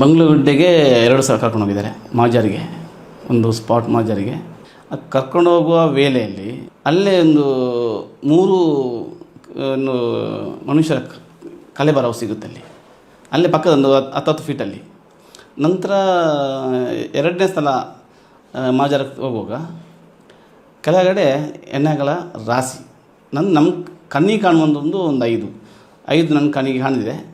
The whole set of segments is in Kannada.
ಮಂಗಳೂರುಡ್ಡೆಗೆ ಎರಡು ಸಲ ಕರ್ಕೊಂಡು ಹೋಗಿದ್ದಾರೆ ಮಾಜಾರಿಗೆ ಒಂದು ಸ್ಪಾಟ್ ಮಾಜಾರಿಗೆ ಕರ್ಕೊಂಡು ಹೋಗುವ ವೇಳೆಯಲ್ಲಿ ಅಲ್ಲೇ ಒಂದು ಮೂರು ಮನುಷ್ಯರ ಕಲೆ ಕಲೆಬರವು ಸಿಗುತ್ತೆ ಅಲ್ಲಿ. ಅಲ್ಲೇ ಪಕ್ಕದ ಒಂದು ಹತ್ತು ಫೀಟಲ್ಲಿ ನಂತರ ಎರಡನೇ ಸಲ ಮಾಜಾರಕ್ಕೆ ಹೋಗುವಾಗ ಕೆಳಗಡೆ ಎಣ್ಣೆಗಳ ರಾಶಿ. ನನ್ನ ನಮ್ಮ ಕಣ್ಣಿಗೆ ಕಾಣುವಂಥದ್ದು ಒಂದು ಐದು. ಐದು ನನ್ನ ಕಣ್ಣಿಗೆ ಕಾಣಿದೆ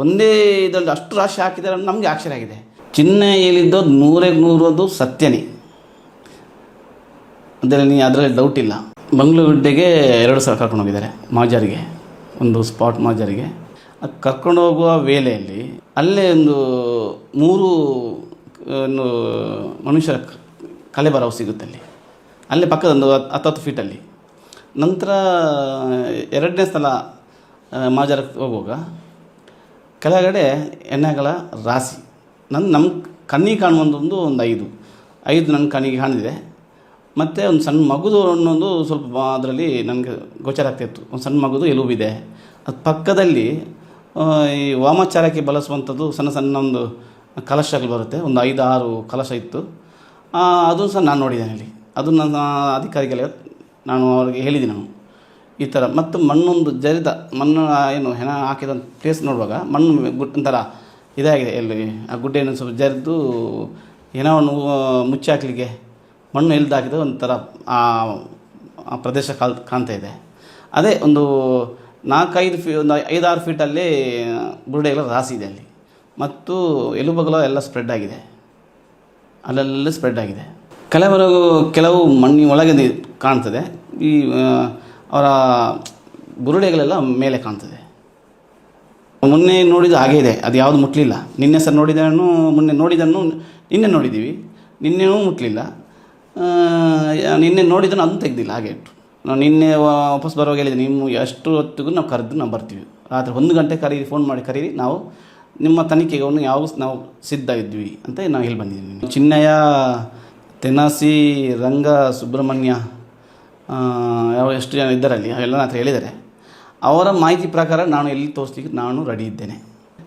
ಒಂದೇ ಇದರಲ್ಲಿ ಅಷ್ಟು ರಾಶಿ ಹಾಕಿದ್ದಾರೆ ನಮಗೆ ಆಶ್ಚರ್ಯ ಆಗಿದೆ. ಚಿನ್ನ ಹೇಳಿದ್ದು ನೂರು ನೂರದು ಸತ್ಯನೇ. ಅದರಲ್ಲಿ ಅದರಲ್ಲಿ ಡೌಟ್ ಇಲ್ಲ. ಮಂಗಳೂರುಡ್ಡೆಗೆ ಎರಡು ಸಾವಿರ ಕರ್ಕೊಂಡು ಹೋಗಿದ್ದಾರೆ ಮಾಜಾರಿಗೆ, ಒಂದು ಸ್ಪಾಟ್ ಮಾಜರಿಗೆ. ಅದು ಕರ್ಕೊಂಡು ಹೋಗುವ ವೇಳೆಯಲ್ಲಿ ಅಲ್ಲೇ ಒಂದು ಮೂರು ಮನುಷ್ಯರ ಕಲೆ ಬರವು ಸಿಗುತ್ತೆ ಅಲ್ಲಿ. ಅಲ್ಲೇ ಪಕ್ಕದ ಒಂದು ಹತ್ತು ಫೀಟಲ್ಲಿ ನಂತರ ಎರಡನೇ ಸಲ ಮಾಜರ್ ಹೋಗುವಾಗ ಕೆಳಗಡೆ ಎಣ್ಣೆಗಳ ರಾಶಿ. ನನ್ನ ನಮ್ಮ ಕಣ್ಣಿಗೆ ಕಾಣುವಂಥದ್ದು ಒಂದು ಐದು. ಐದು ನನ್ನ ಕಣ್ಣಿಗೆ ಕಾಣಿದೆ ಮತ್ತು ಒಂದು ಸಣ್ಣ ಮಗುದು ಅನ್ನೋದು ಸ್ವಲ್ಪ ಅದರಲ್ಲಿ ನನಗೆ ಗೋಚರ ಆಗ್ತಿತ್ತು ಒಂದು ಸಣ್ಣ ಮಗುದು ಎಲುಬಿದೆ. ಅದು ಪಕ್ಕದಲ್ಲಿ ಈ ವಾಮಾಚಾರಕ್ಕೆ ಬಳಸುವಂಥದ್ದು ಸಣ್ಣ ಸಣ್ಣ ಒಂದು ಕಲಶಗಳು ಬರುತ್ತೆ. ಒಂದು ಐದು ಆರು ಕಲಶ ಇತ್ತು. ಆ, ಅದು ಸಹ ನಾನು ನೋಡಿದ್ದೇನೆ ಅಲ್ಲಿ. ಅದು ನನ್ನ ನಾನು ಅವರಿಗೆ ಹೇಳಿದ್ದೀನಿ ನಾನು. ಈ ಥರ ಮತ್ತು ಮಣ್ಣೊಂದು ಜರಿದ, ಮಣ್ಣು ಏನು ಹೆಣ ಹಾಕಿದ ಪ್ಲೇಸ್ ನೋಡುವಾಗ ಮಣ್ಣು ಗುಡ್ ಒಂಥರ ಇದಾಗಿದೆ ಎಲ್ಲಿ, ಆ ಗುಡ್ಡೆಯನ್ನು ಸ್ವಲ್ಪ ಜರಿದು ಹೆಣವನ್ನು ಮುಚ್ಚಿ ಹಾಕಲಿಕ್ಕೆ ಮಣ್ಣು ಎಲ್ದು ಹಾಕಿದ ಒಂಥರ, ಆ ಪ್ರದೇಶ ಕಾಲ್ ಕಾಣ್ತಾ ಇದೆ. ಅದೇ ಒಂದು ನಾಲ್ಕೈದು ಫೀ ಒಂದು ಐದಾರು ಫೀಟಲ್ಲಿ ಬುರುಡೆಗಳ ರಾಸಿ ಇದೆ ಅಲ್ಲಿ. ಮತ್ತು ಎಲುಬಗಲ ಎಲ್ಲ ಸ್ಪ್ರೆಡ್ ಆಗಿದೆ. ಅಲ್ಲೆಲ್ಲ ಸ್ಪ್ರೆಡ್ ಆಗಿದೆ. ಕೆಲವರು ಕೆಲವು ಮಣ್ಣಿನ ಒಳಗೆ ಕಾಣ್ತದೆ. ಈ ಅವರ ಬುರುಡೆಗಳೆಲ್ಲ ಮೇಲೆ ಕಾಣ್ತದೆ. ಮೊನ್ನೆ ನೋಡಿದ ಹಾಗೆ ಇದೆ, ಅದು ಯಾವುದು ಮುಟ್ಲಿಲ್ಲ. ನಿನ್ನೆ ಸರ್ ನೋಡಿದನು ಮೊನ್ನೆ ನೋಡಿದನ್ನು ನಿನ್ನೆ ನೋಡಿದ್ದೀವಿ, ನಿನ್ನೆನೂ ಮುಟ್ಲಿಲ್ಲ. ನಿನ್ನೆ ನೋಡಿದನು ಅದನ್ನು ತೆಗ್ದಿಲ್ಲ, ಹಾಗೆ ಇಟ್ಟು. ನಾವು ನಿನ್ನೆ ವಾಪಸ್ ಬರುವಾಗ ಹೇಳಿದೆ, ನಿಮ್ಮ ಎಷ್ಟು ಹೊತ್ತಿಗೂ ನಾವು ಕರೆದು ನಾವು ಬರ್ತೀವಿ. ರಾತ್ರಿ ಒಂದು ಗಂಟೆ ಕರೀರಿ ಫೋನ್ ಮಾಡಿ ಕರೀರಿ, ನಾವು ನಿಮ್ಮ ತನಿಖೆಗೆ ಅವನು ಯಾವ, ನಾವು ಸಿದ್ಧ ಇದ್ವಿ ಅಂತ ನಾವು ಹೇಳಿ ಬಂದಿದ್ದೀವಿ. ಚಿನ್ನಯ್ಯ, ತೆನಾಸಿ, ರಂಗ ಸುಬ್ರಹ್ಮಣ್ಯ ಯಾವ ಎಷ್ಟು ಜನ ಇದ್ದಾರೆ ಅಲ್ಲಿ ಎಲ್ಲ ಹತ್ರ ಹೇಳಿದ್ದಾರೆ. ಅವರ ಮಾಹಿತಿ ಪ್ರಕಾರ ನಾನು ಎಲ್ಲಿ ತೋರಿಸ್ಲಿಕ್ಕೆ ನಾನು ರೆಡಿ ಇದ್ದೇನೆ.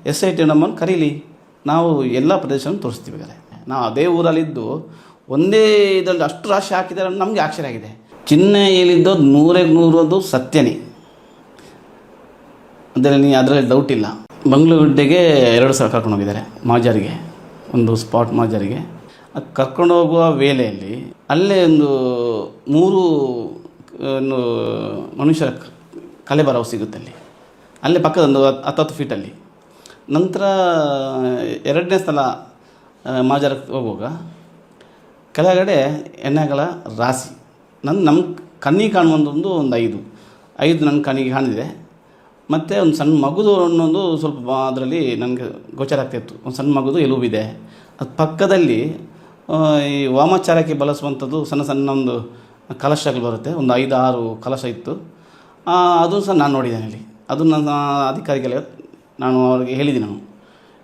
ಎಸ್ ಐ ಟಿ ನಮ್ಮನ್ನು ಕರೀಲಿ. ನಾವು ಎಲ್ಲ ಪ್ರದೇಶವನ್ನು ತೋರಿಸ್ತೀವಿ ಬೇಕಾದ್ರೆ ನಾವು ಅದೇ ಊರಲ್ಲಿದ್ದು ಒಂದೇ ಇದರಲ್ಲಿ ಅಷ್ಟು ರಾಶಿ ಹಾಕಿದ್ದಾರೆ ನಮಗೆ ಆಶ್ಚರ್ಯ ಆಗಿದೆ. ಚಿನ್ನ ಹೇಳಿದ್ದು ನೂರಕ್ಕೆ ನೂರದು ಸತ್ಯನೇ. ಅದರಲ್ಲಿ ಅದರಲ್ಲಿ ಡೌಟ್ ಇಲ್ಲ. ಮಂಗಳೂರುಡ್ಡೆಗೆ ಎರಡು ಸಾವಿರ ಕರ್ಕೊಂಡು ಹೋಗಿದ್ದಾರೆ ಮಾಜಾರಿಗೆ ಒಂದು ಸ್ಪಾಟ್ ಮಾಜಾರಿಗೆ ಅದು ಕರ್ಕೊಂಡು ಹೋಗುವ ವೇಳೆಯಲ್ಲಿ ಅಲ್ಲೇ ಒಂದು ಮೂರು ಒಂದು ಮನುಷ್ಯರ ಕಲೆ ಬರವು ಸಿಗುತ್ತೆ ಅಲ್ಲಿ. ಅಲ್ಲೇ ಪಕ್ಕದೊಂದು ಹತ್ತು ಹತ್ತು ಫೀಟಲ್ಲಿ ನಂತರ, ಎರಡನೇ ಸಲ ಮಾಜರಕ್ಕೆ ಹೋಗುವಾಗ ಕೆಳಗಡೆ ಎಣ್ಣೆಗಳ ರಾಶಿ. ನನ್ನ ನಮ್ಮ ಕಣ್ಣಿಗೆ ಕಾಣುವಂಥದ್ದು ಒಂದು ಐದು. ಐದು ನನ್ನ ಕಣ್ಣಿಗೆ ಕಾಣಿದೆ. ಮತ್ತು ಒಂದು ಸಣ್ಣ ಮಗುದು ಅನ್ನೋದು ಸ್ವಲ್ಪ ಅದರಲ್ಲಿ ನನಗೆ ಗೋಚರ ಆಗ್ತಾಯಿತ್ತು ಒಂದು ಸಣ್ಣ ಮಗುದು ಎಲುಬಿದೆ. ಅದು ಪಕ್ಕದಲ್ಲಿ ಈ ವಾಮಾಚಾರಕ್ಕೆ ಬಳಸುವಂಥದ್ದು ಸಣ್ಣ ಸಣ್ಣ ಒಂದು ಕಲಶಗಳು ಬರುತ್ತೆ. ಒಂದು ಐದು ಆರು ಕಲಶ ಇತ್ತು. ಅದು ಸಹ ನಾನು ನೋಡಿದ್ದೇನೆ ಅಲ್ಲಿ. ಅದು ನನ್ನ ಅಧಿಕಾರಿಗಳಿಗೆ ನಾನು ಅವರಿಗೆ ಹೇಳಿದೆ ನಾನು.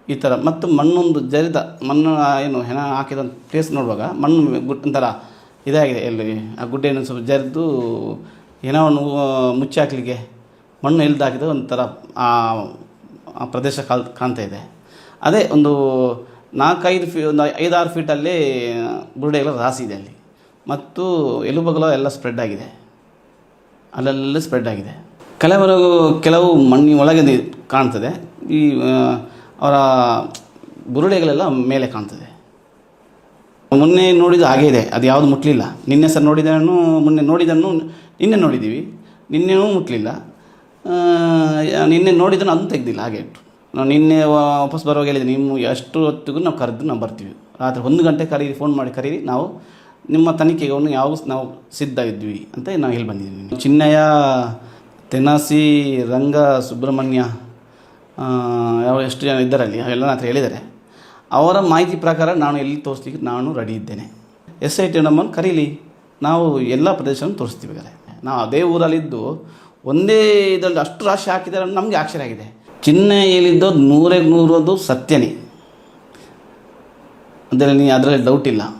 ಈ ಥರ. ಮತ್ತು ಮಣ್ಣೊಂದು ಜರಿದ, ಮಣ್ಣು ಏನು, ಹೆಣ ಹಾಕಿದ ಪ್ಲೇಸ್ ನೋಡುವಾಗ ಮಣ್ಣು ಗುಡ್ ಒಂಥರ ಇದಾಗಿದೆ ಎಲ್ಲಿ ಆ ಗುಡ್ಡೆಯನ್ನು ಸ್ವಲ್ಪ ಜರಿದು ಹೆಣವನ್ನು ಮುಚ್ಚಿ ಹಾಕಲಿಕ್ಕೆ ಮಣ್ಣು ಇಲ್ದಾಕಿದ ಒಂಥರ ಆ ಪ್ರದೇಶ ಕಾಲ್, ಕಾಣ್ತಾ ಇದೆ. ಅದೇ ಒಂದು ನಾಲ್ಕೈದು ಫೀ, ಒಂದು ಐದಾರು ಫೀಟಲ್ಲಿ ಬುರುಡೆಗಳ ರಾಸಿದೆ ಅಲ್ಲಿ. ಮತ್ತು ಎಲುಬಗಲ ಎಲ್ಲ ಸ್ಪ್ರೆಡ್ ಆಗಿದೆ. ಅಲ್ಲೆಲ್ಲ ಸ್ಪ್ರೆಡ್ ಆಗಿದೆ. ಕೆಲವರು ಕೆಲವು ಮಣ್ಣಿನ ಒಳಗೆ ಕಾಣ್ತದೆ. ಈ ಅವರ ಬುರುಡೆಗಳೆಲ್ಲ ಮೇಲೆ ಕಾಣ್ತದೆ. ಮೊನ್ನೆ ನೋಡಿದ ಹಾಗೆ ಇದೆ. ಅದು ಯಾವುದು ಮುಟ್ಲಿಲ್ಲ. ನಿನ್ನೆ ಸರ್ ನೋಡಿದನು ಮೊನ್ನೆ ನೋಡಿದನ್ನು ನಿನ್ನೆ ನೋಡಿದ್ದೀವಿ. ನಿನ್ನೆನೂ ಮುಟ್ಲಿಲ್ಲ. ನಿನ್ನೆ ನೋಡಿದನು ಅದನ್ನು ತೆಗ್ದಿಲ್ಲ. ಹಾಗೆ ಇಟ್ಟು. ನಾವು ನಿನ್ನೆ ವಾಪಸ್ ಬರುವಾಗ ಹೇಳಿದೆ, ನಿಮ್ಮ ಎಷ್ಟು ಹೊತ್ತಿಗೂ ನಾವು ಕರೆದು ನಾವು ಬರ್ತೀವಿ. ರಾತ್ರಿ ಒಂದು ಗಂಟೆ ಕರೀರಿ ಫೋನ್ ಮಾಡಿ ಕರೀರಿ ನಾವು ನಿಮ್ಮ ತನಿಖೆಗೆ ಅವನು ಯಾವ ನಾವು ಸಿದ್ಧ ಇದ್ವಿ ಅಂತ ನಾವು ಹೇಳಿ ಬಂದಿದ್ದೀವಿ ಚಿನ್ನಯ್ಯ, ತೆನಾಸಿ, ರಂಗ ಸುಬ್ರಹ್ಮಣ್ಯ ಯಾವ ಎಷ್ಟು ಜನ ಇದ್ದಾರಲ್ಲಿ, ಅವೆಲ್ಲ ಹತ್ರ ಹೇಳಿದ್ದಾರೆ. ಅವರ ಮಾಹಿತಿ ಪ್ರಕಾರ ನಾನು ಎಲ್ಲಿ ತೋರಿಸ್ಲಿಕ್ಕೆ ನಾನು ರೆಡಿ ಇದ್ದೇನೆ. ಎಸ್ ಐ ಟಿ ನಮ್ಮನ್ನು ಕರೀಲಿ. ನಾವು ಎಲ್ಲ ಪ್ರದೇಶವನ್ನು ತೋರಿಸ್ತೀವಿ ನಾವು ಅದೇ ಊರಲ್ಲಿದ್ದು ಒಂದೇ ಇದರಲ್ಲಿ ಅಷ್ಟು ರಾಶಿ ಹಾಕಿದ್ದಾರೆ ನಮಗೆ ಆಶ್ಚರ್ಯ ಆಗಿದೆ. ಚಿನ್ನ ಹೇಳಿದ್ದು ನೂರೇ ನೂರದು ಸತ್ಯನೇ. ಅದರಲ್ಲಿ ಅದರಲ್ಲಿ ಡೌಟ್ ಇಲ್ಲ.